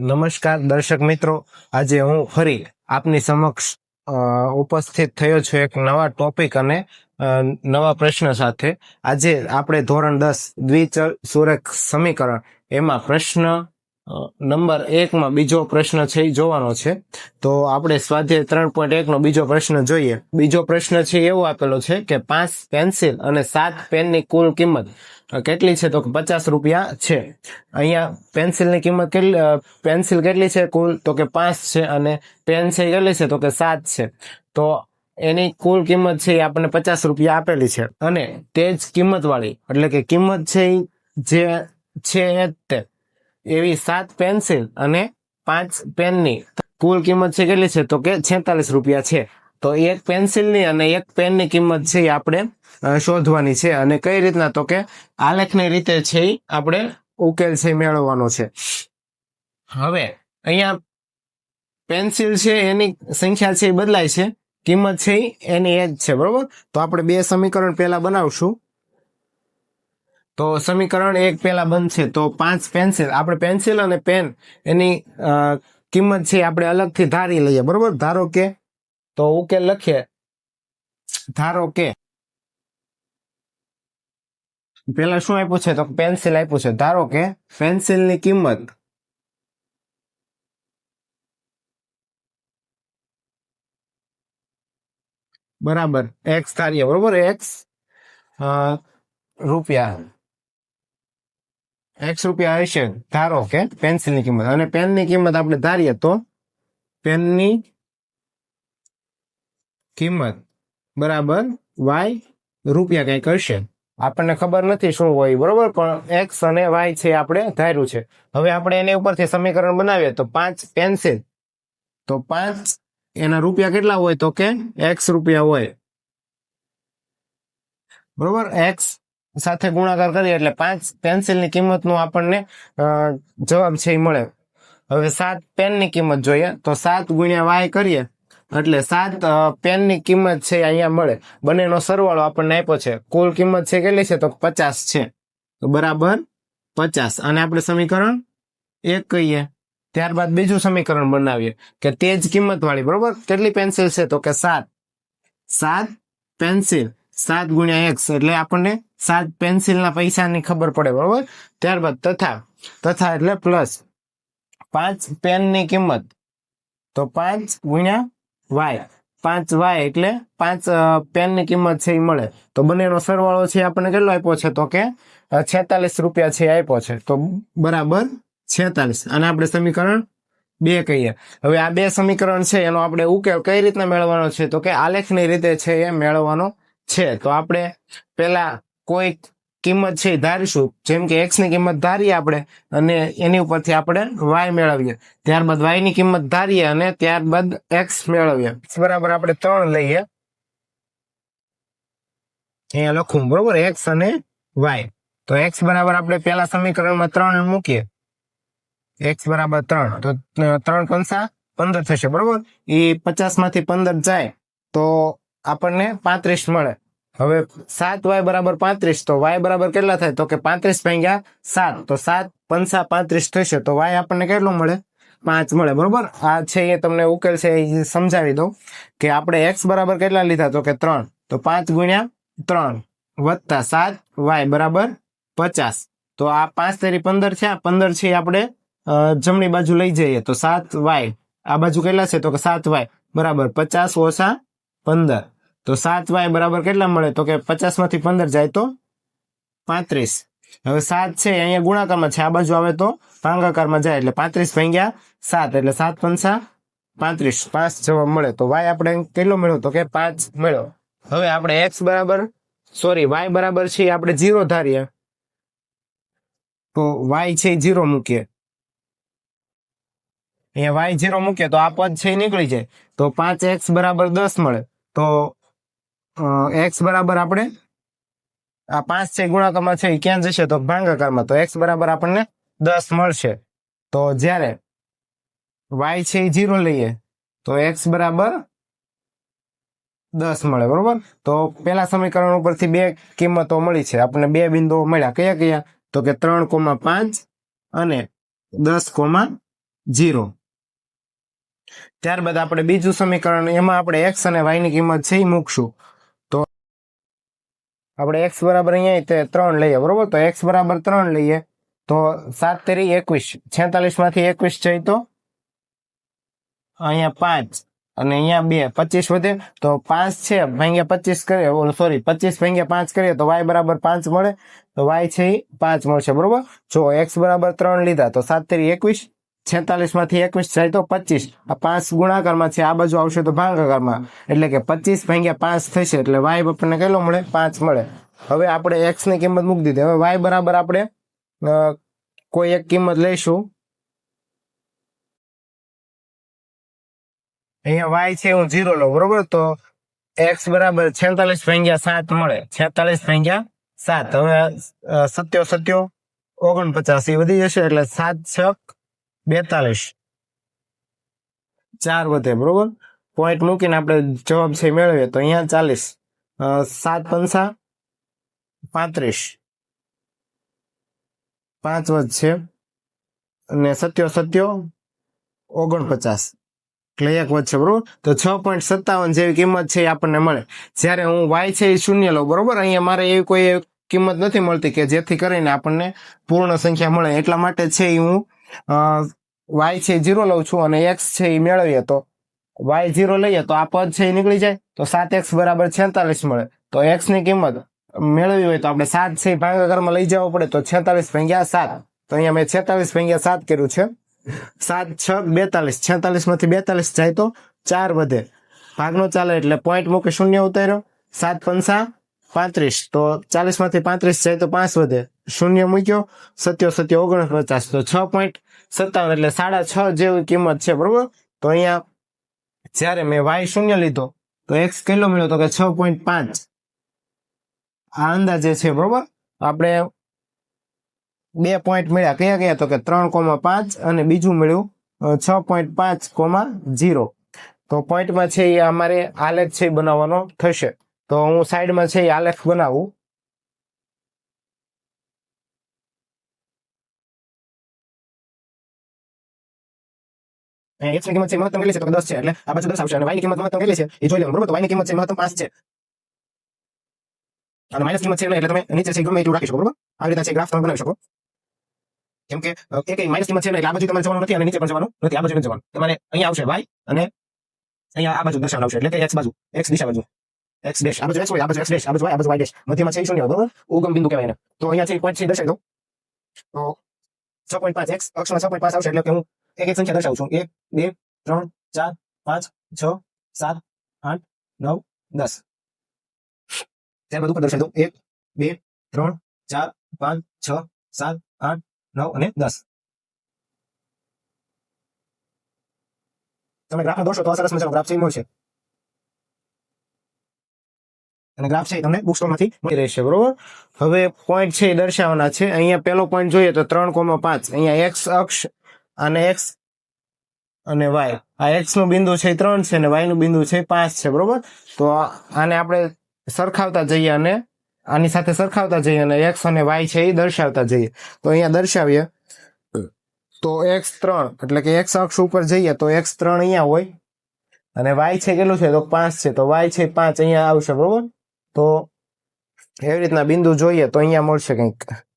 નમસ્કાર દર્શક મિત્રો. આજે હું ફરી આપની સમક્ષ ઉપસ્થિત થયો છું એક નવા ટોપિક અને નવા પ્રશ્ન સાથે. આજે આપણે ધોરણ દસ દ્વિચલ, સુરેખ સમીકરણ, એમાં પ્રશ્ન નંબર એકમાં બીજો પ્રશ્ન છે એ જોવાનો છે. તો આપણે સ્વાધ્યાય ત્રણ પોઈન્ટ એકનો બીજો પ્રશ્ન જોઈએ. બીજો પ્રશ્ન છે એવો આપેલો છે કે પાંચ પેન્સિલ અને સાત પેનની કુલ કિંમત કેટલી છે? તો પચાસ રૂપિયા છે. અહીંયા પેન્સિલની કિંમત કેટલી પેન્સિલ કેટલી છે કુલ? તો કે પાંચ છે અને પેન છે કેટલી છે? તો કે સાત છે. તો એની કુલ કિંમત છે એ આપણને પચાસ રૂપિયા આપેલી છે. અને તે જ કિંમતવાળી, એટલે કે કિંમત છે એ જે છે તે. એવી સાત પેન્સિલ અને પાંચ પેનની. કુલ કિંમત છે કેટલી છે? તો કે છેતાલીસ રૂપિયા છે. તો એક પેન્સિલની અને એક પેનની કિંમત છે એ આપણે શોધવાની છે. અને કઈ રીતના? તો કે આલેખની રીતે છે એ આપણે ઉકેલ છે મેળવવાનો છે. હવે અહીંયા પેન્સિલ છે એની સંખ્યા છે એ બદલાય છે. કિંમત છે એની એ જ છે, બરોબર? તો આપણે બે સમીકરણ પહેલા બનાવશું. તો સમીકરણ એક પહેલા બનશે. તો પાંચ પેન્સિલ આપણે પેન્સિલ અને પેન એની કિંમત છે આપણે અલગથી ધારી લઈએ. બરોબર? ધારો કે, તો ઉકેલ લખીએ. ધારો કે પેલા શું આપ્યું છે? તો પેન્સિલ આપ્યું છે. ધારો કે પેન્સિલની કિંમત બરાબર. એક્સ ધારીએ. બરોબર? એક્સ રૂપિયા. એક્સ રૂપિયા હશે ધારો કે પેન્સિલની કિંમત. અને પેનની કિંમત આપણે ધારીએ તો પેનની કિંમત બરાબર વાય રૂપિયા કંઈક હશે. આપણને ખબર નથી શું હોય બરોબર? પણ એક્સ અને વાય છે આપણે ધાર્યું છે. હવે આપણે એની ઉપરથી સમીકરણ બનાવીએ તો પાંચ પેન્સિલ. તો પાંચ એના રૂપિયા કેટલા હોય તો કે એક્સ રૂપિયા હોય. બરોબર? એક્સ સાથે ગુણાકાર કરીએ એટલે પાંચ પેન્સિલની કિંમતનું આપણને જવાબ છે એ મળે. હવે સાત પેનની કિંમત જોઈએ. તો સાત ગુણ્યા વાય કરીએ એટલે સાત પેનની કિંમત છે અહીંયા મળે. બંનેનો સરવાળો આપણને આપ્યો છે. કુલ કિંમત છે કેટલી છે? તો પચાસ છે. બરાબર પચાસ. અને આપણે સમીકરણ એક કહીએ. ત્યારબાદ બીજું સમીકરણ બનાવીએ કે તે જ કિંમત વાળી બરોબર? કેટલી પેન્સિલ છે? તો કે સાત. સાત પેન્સિલ સાત ગુણ્યા એક્સ એટલે આપણને સાત પેન્સિલના પૈસાની ખબર પડે, બરોબર? ત્યારબાદ તથા તથા એટલે પ્લસ પાંચ પેનની કિંમત. તો પાંચ ગુણ્યા વાય પાંચ વાય એટલે પાંચ પેનની કિંમત છે એ મળે. તો બંનેનો સરવાળો છે આપણને કેટલો આપ્યો છે? તો કે છેતાલીસ રૂપિયા છે આપ્યો છે. તો બરાબર છેતાલીસ. અને આપણે સમીકરણ બે કહીએ. હવે આ બે સમીકરણ છે, એનો આપણે ઉકેલ કઈ રીતના મેળવવાનો છે? તો કે આલેખની રીતે છે એ મેળવવાનો છે. તો આપણે પેલા કોઈ કિંમત છે ધારીશું. જેમ કે એક્સની કિંમત ધારીએ આપણે અને એની ઉપરથી આપણે વાય મેળવીએ. ત્યારબાદ વાયની કિંમત ધારીએ અને ત્યારબાદ એક્સ મેળવીએ. બરાબર, આપણે ત્રણ લઈએ. અહીંયા લખું, બરોબર? એક્સ અને વાય તો એક્સ બરાબર આપણે પેલા સમીકરણમાં ત્રણ મૂકીએ. એક્સ બરાબર ત્રણ. તો ત્રણ કંસા પંદર થશે, બરોબર? એ પચાસમાંથી પંદર જાય. તો આપણને પાંત્રીસ મળે. હવે સાત વાય બરાબર પાંત્રીસ, તો વાય બરાબર કેટલા થાય? તો કે પાંત્રીસ ભાગ્યા સાત. તો સાત પંચા પાંત્રીસ થશે, તો વાય આપણને કેટલું મળે? પાંચ મળે. બરોબર? આ છે એ તમને ઉકેલ છે, એ સમજાવી દઉં કે આપણે એક્સ બરાબર કેટલા લીધા? તો કે ત્રણ. તો પાંચ ગુણ્યા ત્રણ વત્તા સાત વાય બરાબર પચાસ. તો આ પાંચ તેરી પંદર છે આ પંદર છે આપણે જમણી બાજુ લઈ જઈએ. તો સાત વાય. આ બાજુ કેટલા છે? તો કે સાત વાય. બરાબર પચાસ ઓછા પંદર. તો સાત વાય બરાબર કેટલા મળે? તો કે પચાસમાંથી પંદર જાય તો પાંત્રીસ. હવે સાત છે, અહીંયા ગુણાકારમાં છે. આ બાજુ આવે તો ભાંગાકારમાં જાય એટલે પાંત્રીસ ભાંગ્યા સાત, એટલે સાત પંચા પાંત્રીસ. પાંચ જવાબ મળે. તો વાય આપણે કેટલો મળ્યો? તો કે પાંચ મળ્યો. હવે આપણે એક્સ બરાબર સોરી વાય બરાબર છે આપણે જીરો ધારીએ. તો વાય છે જીરો મૂકીએ. અહીંયા વાય જીરો મૂકીએ તો આ પદ છે નીકળી જાય. તો પાંચ એક્સ બરાબર દસ મળે. તો એક્સ બરાબર આપણે, આ પાંચ છે, ગુણાકારમાં છે એ ક્યાં જશે? તો ભાંગાકારમાં. તો એક્સ બરાબર આપણને દસ મળશે. તો જ્યારે વાય છે એ જીરો લઈએ, તો એક્સ બરાબર દસ મળે, બરોબર? તો પેલા સમીકરણ ઉપરથી બે કિંમતો મળી છે. આપણને બે બિંદુઓ મળ્યા. કયા કયા? તો કે ત્રણ કોમા પાંચ અને દસ કોમા જીરો ત્યારબાદ આપણે બીજું સમીકરણ, એમાં આપણે એક્સ અને વાયની કિંમત છે એ મૂકશું. તો આપણે એક્સ બરાબર અહીંયા તે ત્રણ લઈએ, બરોબર? તો એક્સ બરાબર ત્રણ લઈએ. તો સાત તેરી એકવીસ, છેતાલીસમાંથી એકવીસ જઈ તો? અહીંયા પાંચ અને અહીંયા બે, પચીસ વધે. તો પાંચ છે, ભાંગ્યા પચીસ કરીએ સોરી પચીસ ભાંગ્યા પાંચ કરીએ, તો વાય બરાબર પાંચ મળે. તો વાય છે એ પાંચ મળશે, બરોબર? જો એક્સ બરાબર ત્રણ લીધા, તો સાત તેરી એકવીસ છેતાલીસમાંથી એકવીસ જાય તો પચીસ. પાંચ ગુણાકારમાં છે, આ બાજુ આવશે તો ભાગાકારમાં. એટલે કે પચીસ ભાંગ્યા પાંચ થશે, એટલે વાય આપણને કેટલો મળે? પાંચ મળે. હવે આપણે એક્સની કિંમત મૂકી દીધી. હવે વાય બરાબર આપણે કોઈ એક કિંમત લઈશું. અહીંયા વાય છે, હું જીરો લઉં, બરોબર? તો એક્સ બરાબર છેતાલીસ ભાંગ્યા સાત મળે. છેતાલીસ ભાંગ્યા સાત. હવે સત્યો સત્યો ઓગણપચાસ, એ વધી જશે એટલે સાત છક બેતાલીસ. ચાર વધે, બરોબર? પોઈન્ટ મૂકીને આપણે જવાબ છે મેળવીએ તો અહીંયા ચાલીસ. સાત પંસા પાંત્રીસ. પાંચ વધશે. અને સત્યો સત્યો ઓગણપચાસ. એટલે એક વધશે, બરોબર? તો છ પોઈન્ટ સત્તાવન જેવી કિંમત છે એ આપણને મળે. જ્યારે હું વાય છે એ શૂન્ય લઉં, બરોબર? અહીંયા મારે એવી કોઈ કિંમત નથી મળતી કે જેથી કરીને આપણને પૂર્ણ સંખ્યા મળે. એટલા માટે છે એ હું વાય છે જીરો લઉં છું અને એક્સ છે એ મેળવીએ તો વાય જીરો લઈએ તો આ પદ છે એ નીકળી જાય. તો સાત એક્સ બરાબર છેતાલીસ મળે. તો એક્સની કિંમત મેળવી હોય તો આપણે સાત છે ભાગાકારમાં લઈ જવો પડે તો છેતાલીસ ભાગ્યા સાત. તો અહીંયા મેં છેતાલીસ ભાગ્યા સાત કર્યું છે. સાત, છ, બેતાલીસ. છેતાલીસમાંથી બેતાલીસ જાય તો ચાર વધે. ભાગનો ચાલે એટલે પોઈન્ટ મૂકે શૂન્ય ઉતાર્યો. સાત પંચા પાંત્રીસ. તો ચાલીસમાંથી પાંત્રીસ જાય તો પાંચ વધે. શૂન્ય મૂક્યો. સત્યો સત્યો ઓગણપચાસ. તો છ પોઈન્ટ સત્તાવન એટલે સાડા છ જેવી કિંમત છે, બરોબર? તો અહીંયા જ્યારે મેં વાય શૂન્ય લીધો, તો એક્સ કેટલો મળ્યો? તો કે છ પોઈન્ટ પાંચ. આ અંદાજે છે, બરોબર? આપણે બે પોઈન્ટ મળ્યા. કયા કયા? તો કે ત્રણ કોમા પાંચ અને બીજું મળ્યું છ પોઈન્ટ પાંચ કોમા જીરો તો પોઈન્ટમાં છે એ અમારે આલેખ છે બનાવવાનો થશે. તો હું સાઈડમાં છે એ આલેખ બનાવું. એક્સની કિંમત છે મહત્તમ કેટલી છે? તો દસ છે, એટલે આ બાજુ દસ આવશે અને વાયની કિંમત મહત્તમ કેટલી છે? એ જોઈ લેવાનું, બરોબર? તો વાયની કિંમત છે મહત્તમ પાંચ છે. અને માઇનસ કિંમત છે, એટલે તમે નીચે છે ગમે એટલું રાખી શકો, બરોબર? આવી રીતે છે, ગ્રાફ તમે બનાવી શકો. કેમ કે એક માઇનસ કિંમત છે, એટલે આ બાજુ તમારે જવાનું નથી, અને નીચે પણ જવાનું નથી, આ બાજુ નથી જવાનું. તમારે અહીંયા આવશે વાય અને અહીંયા આ બાજુ દર્શાવવાનું આવશે, એટલે કે એક્સ બાજુ એક્સ દિશા બાજુ એક્સ ડેશ આ બાજુ એક્સ હોય, આ બાજુ એક્સ ડેશ આ બાજુ વાય આ બાજુ વાય ડેશ મધ્યમાં છે શૂન્ય, બરોબર? ઉગમ બિંદુ કહેવાય એને. તો અહીંયા છે પોઈન્ટ છે, દર્શાવી દઉં. તો છ પોઈન્ટ પાંચ એક્સ અક્ષમાં છ પોઈન્ટ પાંચ આવશે, એટલે કે હું એક એક સંખ્યા દર્શાવું છું. એક, બે, ત્રણ, ચાર, પાંચ, છ, સાત, આઠ, નવ, દસ. ત્યારબાદ ઉપર દર્શાવી દઉં. એક, બે, ત્રણ, ચાર, પાંચ, છ, સાત, આઠ, નવ અને દસ. તમે ગ્રાફ દોરશો તો આ સરસ મજાનો ગ્રાફ છે, મળશે. અને ગ્રાફ છે તમને બુક સ્ટોરમાંથી મળી રહેશે, બરોબર? હવે પોઈન્ટ છે એ દર્શાવવાના છે. અહીંયા પહેલો પોઈન્ટ જોઈએ તો ત્રણ કોમો પાંચ. અહીંયા એક્સ અક્ષ અને એક્સ અને વાય આ એક્સનું બિંદુ છે ત્રણ છે અને વાયનું બિંદુ છે પાંચ છે, બરોબર? તો આને આપણે સરખાવતા જઈએ અને આની સાથે સરખાવતા જઈએ અને એક્સ અને વાય છે એ દર્શાવતા જઈએ. તો અહીંયા દર્શાવીએ. તો એક્સ ત્રણ, એટલે કે એક્સ અક્ષ ઉપર જઈએ તો એક્સ ત્રણ અહીંયા હોય. અને વાય છે કેટલું છે? તો પાંચ છે. તો વાય છે પાંચ અહીંયા આવશે, બરોબર? તો એવી રીતના બિંદુ જોઈએ તો અહીંયા મળશે કંઈક.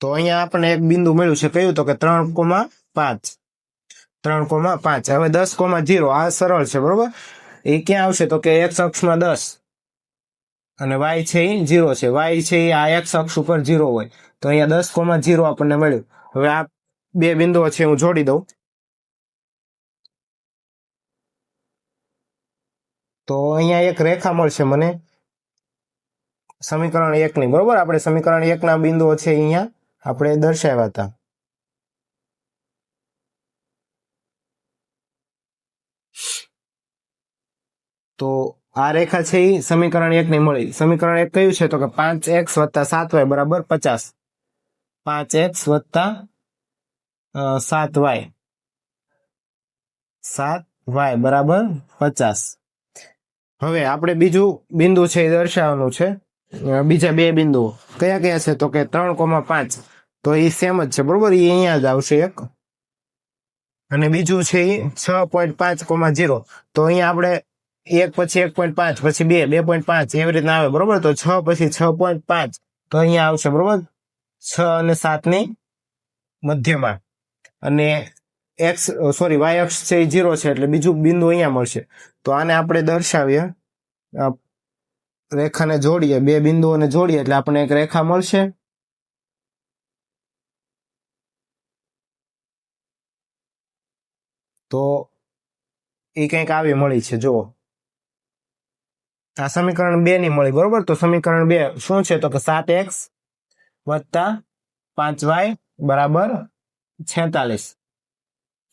તો અહીંયા આપણને એક બિંદુ મળ્યું છે. કયું તો કે ત્રણ કોમા પાંચ. ત્રણ કોમા પાંચ. હવે દસ કોમા જીરો. આ સરળ છે, બરોબર? એ ક્યાં આવશે? તો કે એક્સ અક્ષમાં દસ. અને વાય છે એ જીરો છે. વાય છે એ આ એક્સ અક્ષ ઉપર જીરો હોય. તો અહીંયા દસ કોમા જીરો આપણને મળ્યું. હવે આ બે બિંદુઓ છે, હું જોડી દઉં. તો અહીંયા એક રેખા મળશે મને. સમીકરણ એક ની. બરોબર? આપણે સમીકરણ એક ના બિંદુઓ છે અહીંયા. આપણે દર્શાવ્યા હતા. તો આ રેખા છે એ સમીકરણ એક ની મળી. સમીકરણ એક કયું છે? તો કે પાંચ એક્સ વત્તા સાત વાય બરાબર પચાસ. પાંચ એક્સ વત્તા સાત વાય. સાત વાય બરાબર પચાસ. હવે આપણે બીજું બિંદુ છે એ દર્શાવવાનું છે. બીજા બે બિંદુઓ. કયા કયા છે? તો કે ત્રણ કોમા પાંચ. તો એ સેમ જ છે, બરોબર? એ અહીંયા જ આવશે એક. અને બીજું છે એ છ પોઈન્ટ પાંચ કોમા જીરો તો અહીંયા આપણે એક પછી એક પોઈન્ટ પાંચ, પછી બે બે પોઈન્ટ પાંચ, એવી રીતના આવે, બરોબર? તો છ પછી છ પોઈન્ટ પાંચ. તો અહીંયા આવશે, બરોબર? છ અને સાતની મધ્યમાં. અને એક્સ, સોરી, વાય અક્ષ છે એ જીરો છે, એટલે બીજું બિંદુ અહીંયા મળશે. તો આને આપણે દર્શાવીએ. રેખાને જોડીએ, બે બિંદુઓને જોડીએ એટલે આપણને એક રેખા મળશે. તો એ કંઈક આવી મળી છે, જુઓ. આ સમીકરણ બે ની મળી, બરોબર? તો સમીકરણ બે શું છે? તો કે સાત એક્સ વત્તા પાંચ વાય બરાબર છેતાલીસ.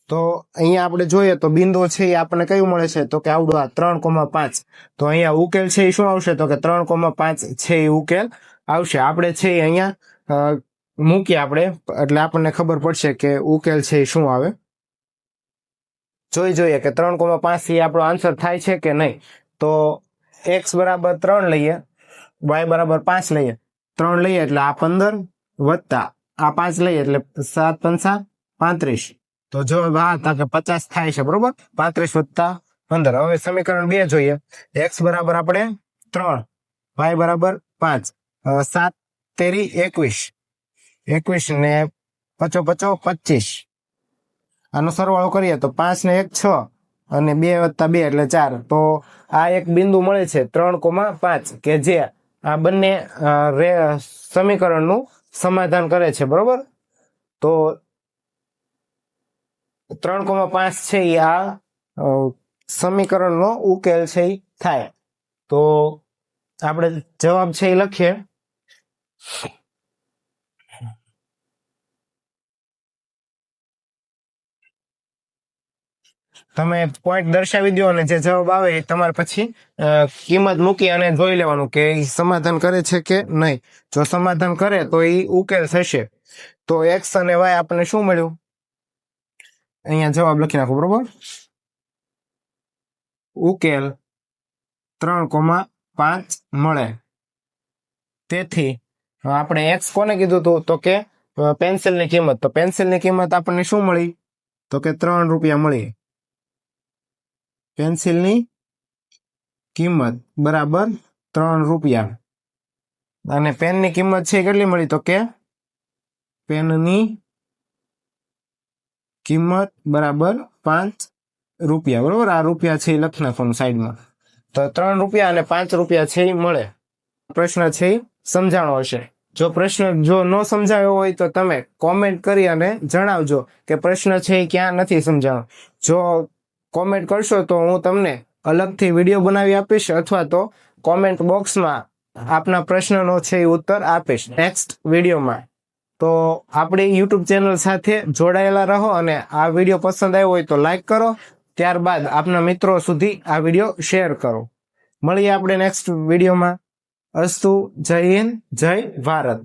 તો અહીંયા આપણે જોઈએ તો બિંદુ છે એ આપણને કયું મળે છે? તો કે આવડું આ ત્રણ કોમા પાંચ. તો અહીંયા ઉકેલ છે એ શું આવશે? તો કે ત્રણ કોમા પાંચ છે એ ઉકેલ આવશે. આપણે છે એ અહીંયા મૂકીએ આપણે. એટલે આપણને ખબર પડશે કે ઉકેલ છે એ શું આવે. જોઈ જોઈએ કે ત્રણ કોમા પાંચથી આપણો આન્સર થાય છે કે નહીં? તો એક્સ બરાબર ત્રણ લઈએ. વાય બરાબર પાંચ લઈએ. ત્રણ લઈએ એટલે આ પંદર વત્તા આ પાંચ લઈએ એટલે સાત પંચા પાંત્રીસ. તો જો તા કે પચાસ થાય છે, બરોબર? પાંત્રીસ વત્તા પંદર. હવે સમીકરણ બે જોઈએ. એક્સ બરાબર આપણે ત્રણ. વાય બરાબર પાંચ. સાત, તેરી, એકવીસ. એકવીસ ને પચો પચો પચીસ. આનો સરવાળો કરીએ તો પાંચ ને એક છ અને બે વત્તા બે એટલે ચાર. તો આ એક બિંદુ મળે છે ત્રણ કોમા પાંચ, કે જે આ બંને સમીકરણનું સમાધાન કરે છે, બરોબર? તો ત્રણ કોમા પાંચ છે એ આ સમીકરણનો ઉકેલ છે એ થાય. તો આપણે જવાબ છે એ લખીએ. તમે પોઈન્ટ દર્શાવી દો અને જે જવાબ આવે એ તમારે પછી કિંમત મૂકી અને જોઈ લેવાનું કે એ સમાધાન કરે છે કે નહીં. જો સમાધાન કરે તો એ ઉકેલ થશે. તો એક્સ અને વાય આપણને શું મળ્યું? અહીંયા જવાબ લખી નાખો બરોબર ઉકેલ ત્રણ કોમા પાંચ મળે. તેથી આપણે એક્સ કોને કીધું હતું તો કે પેન્સિલની કિંમત. તો પેન્સિલની કિંમત આપણને શું મળી? તો કે ત્રણ રૂપિયા મળી. પેન્સિલની કિંમત, બરાબર, ત્રણ રૂપિયા. અને પેનની કિંમત છે કેટલી મળી? તો કે પેનની કિંમત બરાબર પાંચ રૂપિયા, બરોબર? આ રૂપિયા છે એ લખી નાખવાનું સાઈડમાં. તો ત્રણ રૂપિયા અને પાંચ રૂપિયા છે એ મળે. પ્રશ્ન છે એ સમજાણો હશે. જો પ્રશ્ન જો ન સમજાયો હોય તો તમે કોમેન્ટ કરી અને જણાવજો કે પ્રશ્ન છે એ ક્યાં નથી સમજાણો. જો કોમેન્ટ કરશો તો હું તમને અલગથી વીડિયો બનાવી આપીશ અથવા તો કોમેન્ટ બોક્સમાં આપના પ્રશ્નનો છે એ ઉત્તર આપીશ. નેક્સ્ટ વિડીયોમાં. તો આપણી યુટ્યુબ ચેનલ સાથે જોડાયેલા રહો અને આ વીડિયો પસંદ આવ્યો હોય તો લાઈક કરો. ત્યારબાદ આપના મિત્રો સુધી આ વીડિયો શેર કરો. મળીએ આપણે નેક્સ્ટ વિડીયોમાં. અસ્તુ જય હિન્દ, જય ભારત.